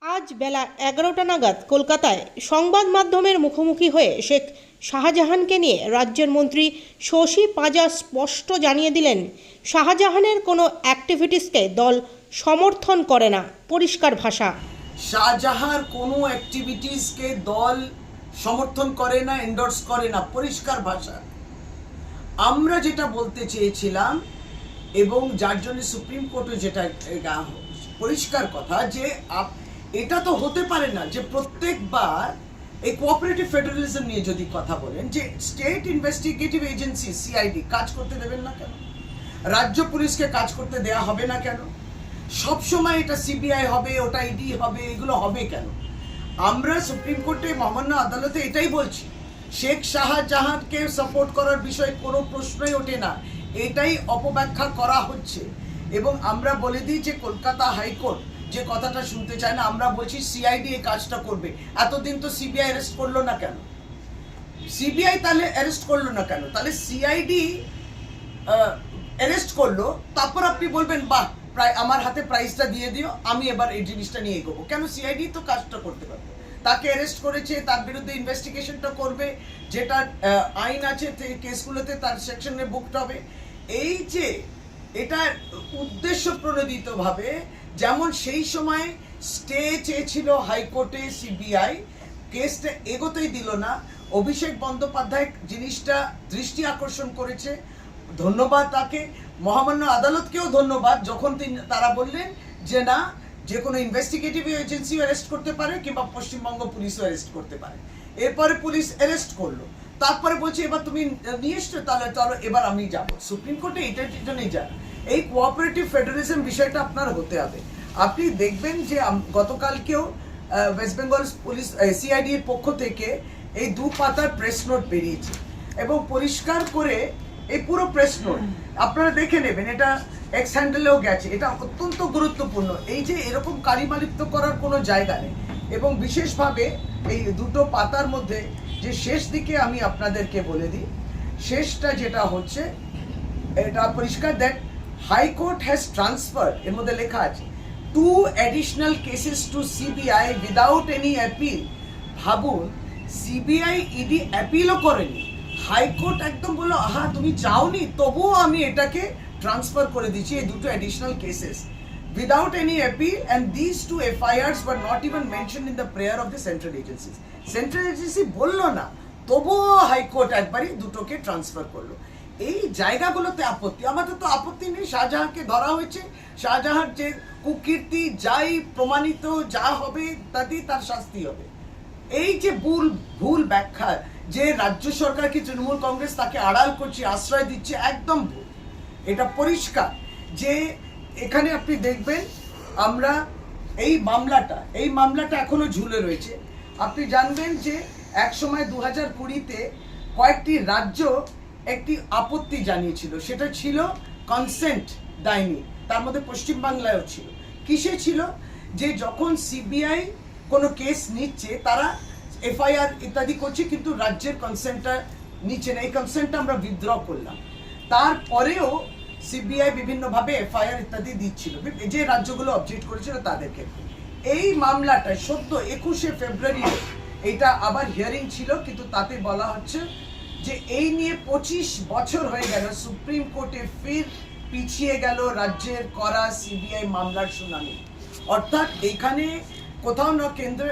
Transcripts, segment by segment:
আজ বেলা এগারোটা নাগাদ কলকাতায় সংবাদ মাধ্যমের মুখোমুখি হয়ে শেখ শাহজাহানকে নিয়ে রাজ্যের মন্ত্রী শশী পাজা স্পষ্ট জানিয়ে দিলেন, শাহজাহানের কোনো অ্যাক্টিভিটিসকে দল সমর্থন করে না। পরিষ্কার ভাষা। শাহজাহার কোনো অ্যাক্টিভিটিসকে দল সমর্থন করে না এন্ডোর্স করে না। পরিষ্কার ভাষা। আমরা যেটা বলতে চেয়েছিলাম এবং যার জন্য সুপ্রিম কোর্টে যেটা পরিষ্কার কথা যে আপ- এটা তো হতে পারে না যে প্রত্যেকবার এই কোঅপারেটিভ ফেডারেলিজম নিয়ে যদি কথা বলেন, যে স্টেট ইনভেস্টিগেটিভ এজেন্সি সিআইডি কাজ করতে দেবেন না কেন? রাজ্য পুলিশকে কাজ করতে দেয়া হবে না কেন? সব সময় এটা সিবিআই হবে, ওটা ইডি হবে, এগুলো হবে কেন? আমরা সুপ্রিম কোর্টে মহামান্য আদালতে এটাই বলছি, শেখ শাহজাহানকে সাপোর্ট করার বিষয়ে কোনো প্রশ্নই ওঠে না। এটাই অপব্যাখ্যা করা হচ্ছে। এবং আমরা বলে দিই যে কলকাতা হাইকোর্ট যে কথাটা শুনতে চায় না, আমরা বলছি সিআইডি এই কাজটা করবে। এতদিন তো সিবিআই অ্যারেস্ট করল না কেন? সিবিআই তাহলে অ্যারেস্ট করল না কেন? তাহলে সিআইডি অ্যারেস্ট করল, তারপর আপনি বলবেন, বাহ, প্রায়, আমার হাতে প্রাইসটা দিয়ে দিও, আমি এবার এই জিনিসটা নিয়ে এগোবো। কেন সিআইডি তো কাজটা করতে পারবে? তাকে অ্যারেস্ট করেছে, তার বিরুদ্ধে ইনভেস্টিগেশনটা করবে, যেটা আইন আছে কেসগুলোতে তার সেকশনে বুকড হবে। এই যে এটা উদ্দেশ্য প্রণোদিতভাবে যেমন সেই সময় স্টে চেয়েছিল হাইকোর্টে সিবিআই, কেসটা এগোতেই দিল না। অভিষেক বন্দ্যোপাধ্যায় জিনিসটা দৃষ্টি আকর্ষণ করেছে। ধন্যবাদ তাকে। মহামান্য আদালতকেও ধন্যবাদ যখন তিনি তারা বললেন যে না, যে কোনো ইনভেস্টিগেটিভ এজেন্সিও অ্যারেস্ট করতে পারে কিংবা পশ্চিমবঙ্গ পুলিশও অ্যারেস্ট করতে পারে। এরপরে পুলিশ অ্যারেস্ট করল। তারপরে বলছে, এবার তুমি নিয়ে এসছো, তাহলে চলো, এবার আমি যাব। সুপ্রিম কোর্টে এটার জন্যই যান এই কোঅপারেটিভ ফেডারেলিজম বিষয়টা আপনার হতে হবে। আপনি দেখবেন যে গতকালকেও ওয়েস্ট বেঙ্গল পুলিশ সিআইডি এর পক্ষ থেকে এই দু পাতার প্রেস নোট বেরিয়েছে এবং পরিষ্কার করে এই পুরো প্রেস নোট আপনারা দেখে নেবেন, এটা এক্স হ্যান্ডেলেও গেছে। এটা অত্যন্ত গুরুত্বপূর্ণ। এই যে, এরকম কালিমালিপ্ত করার কোনো জায়গা নেই। এবং বিশেষভাবে এই দুটো পাতার মধ্যে যে শেষ দিকে আমি আপনাদেরকে বলে দিই, শেষটা যেটা হচ্ছে, এটা পরিষ্কার দ্যাট হাইকোর্ট হ্যাজ ট্রান্সফার এর মধ্যে লেখা আছে two additional cases to CBI without any appeal ভাবুন সিবিআই ইডি অ্যাপিলও করেনি। হাইকোর্ট একদম বলল, আহা, তুমি চাওনি, তবুও আমি এটাকে ট্রান্সফার করে দিচ্ছি, এই দুটো additional cases without any appeal, and these two FIRs were not even mentioned in the prayer of the central agencies. Central agency বলল না, তবুও হাইকোর্ট একবারই দুটোকে ট্রান্সফার করল। এই জায়গাগুলোতে আপত্তি, আমাদের তো আপত্তি নেই, শাহজাহানকে ধরা হয়েছে। শাহজাহান যে কুকীর্তি যাই প্রমাণিত যা হবে, তাতেই তার শাস্তি হবে। এই যে ভুল ভুল ব্যাখ্যা যে রাজ্য সরকার কি তৃণমূল কংগ্রেস তাকে আড়াল করছে, আশ্রয় দিচ্ছে, একদম ভুল। এটা পরিষ্কার যে এখানে আপনি দেখবেন আমরা এই মামলাটা এই মামলাটা এখনও ঝুলে রয়েছে। আপনি জানবেন যে এক সময় দু হাজার কুড়িতে কয়েকটি রাজ্য একটি আপত্তি জানিয়েছিল। সেটা ছিল কনসেন্ট দেয়নি। তার মধ্যে পশ্চিমবাংলায়ও ছিল। কিসে ছিল? যে যখন সিবিআই কোনো কেস নিচ্ছে, তারা এফআইআর ইত্যাদি করছে, কিন্তু রাজ্যের কনসেন্টটা নিচ্ছে না। এই কনসেন্টটা আমরা উইথড্র করলাম। তারপরেও সিবিআই বিভিন্নভাবে এফআইআর ইত্যাদি দিচ্ছিল। যে রাজ্যগুলো অবজেক্ট করেছিল তাদের ক্ষেত্রে এই মামলাটায় সদ্য একুশে ফেব্রুয়ারি এটা আবার হিয়ারিং ছিল, কিন্তু তাতে বলা হচ্ছে যে এই নিয়ে পঁচিশ বছর হয়ে গেল সুপ্রিম কোর্টে ফির পিছিয়ে গেল রাজ্যের করা সিবিআই মামলার শুনানি। অর্থাৎ এখানে কোথাও না কেন্দ্রে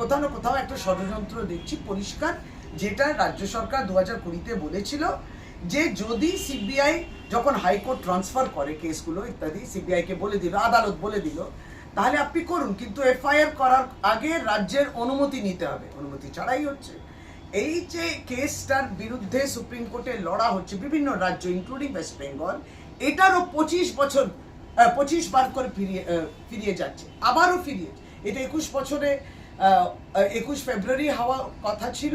কোথাও না কোথাও একটা ষড়যন্ত্র দেখছি, পরিষ্কার, যেটা রাজ্য সরকার দু হাজার কুড়িতে বলেছিল। যে যদি সিবিআই যখন হাইকোর্ট ট্রান্সফার করে কেসগুলো ইত্যাদি সিবিআই কে বলে দিল, আদালত বলে দিল, তাহলে আপনি করুন। কিন্তু এফআইআর করার আগে রাজ্যের অনুমতি নিতে হবে। অনুমতি ছাড়াই হচ্ছে। এই যে কেসটার বিরুদ্ধে সুপ্রিম কোর্টে লড়া হচ্ছে বিভিন্ন রাজ্য ইনক্লুডিং ওয়েস্ট বেঙ্গল এটারও পঁচিশ বছর পঁচিশ বার করে ফিরিয়ে ফিরিয়ে যাচ্ছে। আবারও ফিরিয়ে। এটা একুশ বছরে একুশ ফেব্রুয়ারি হওয়া কথা ছিল।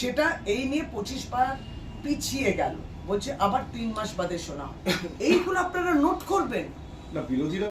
সেটা এই নিয়ে পঁচিশ বার পিছিয়ে গেল। বলছে আবার তিন মাস বাদে শোনা এইগুলো আপনারা নোট করবেন। না বিরোধীরা